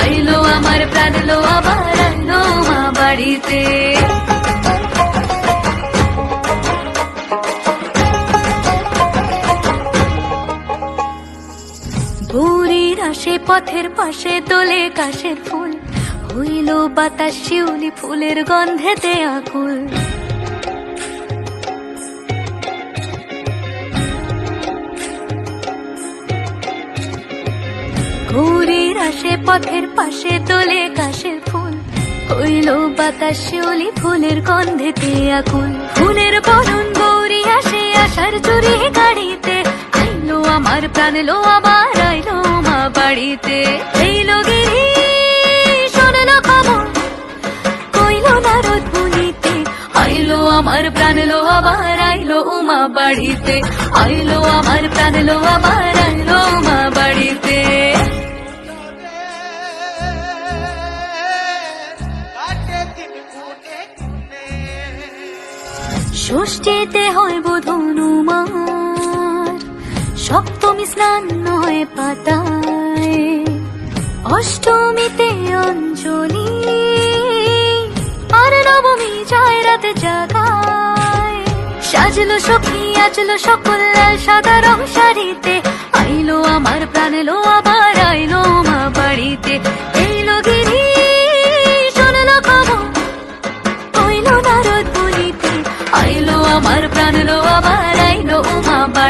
আইলো আমার প্রাণ লো আবার উমা বাড়িতে। ভোরের আসে, পথের পাশে দোলে কাশের ফুল। হইল বাতাস, শিউলি ফুলের গন্ধেতে আকুল। পথের পাশে দোলে কাশের ফুল। হইল বাতাস শিউলি ফুলের গন্ধেতে আকুল ফুলের বরণ গৌরী আসে আসার চুরি গাড়িতে। আইলো আমার প্রাণ লো আবার আইলো মা বাড়িতে। এইলো গিরি শোনলো খবর, কইলো নারদ মুনিতে। আইলো আমার প্রাণ লো আবার আইলো উমা বাড়িতে। আইলো আমার প্রাণ লো আবার আইলো উমা বাড়িতে। ষষ্ঠীতে হয় বোধনুমার সপ্তমী স্নান নয় পাতায়। অষ্টমীতে অঞ্জলি। আর নবমী যায় রাতে জাগায়। সাজলো সখী, আজলো সকল সাদা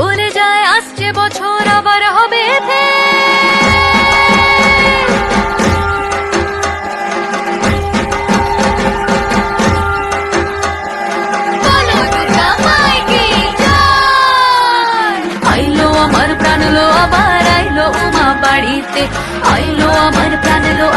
বলে যায়, আসছে বছর, আবার হবে। আইলো আমার লো, আবার আইলো উমা বাড়িতে। আইলো আমার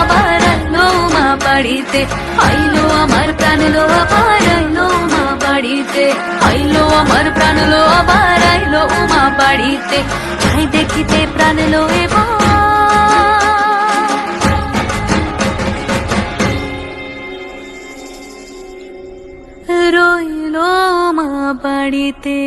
আবার আইলো উমা বাড়িতে। আইলো আমার আবার আমার প্রাণ লো, আবার আইলো উমা বাড়িতে যাই দেখিতে প্রাণ লো রইল রইল মা বাড়িতে।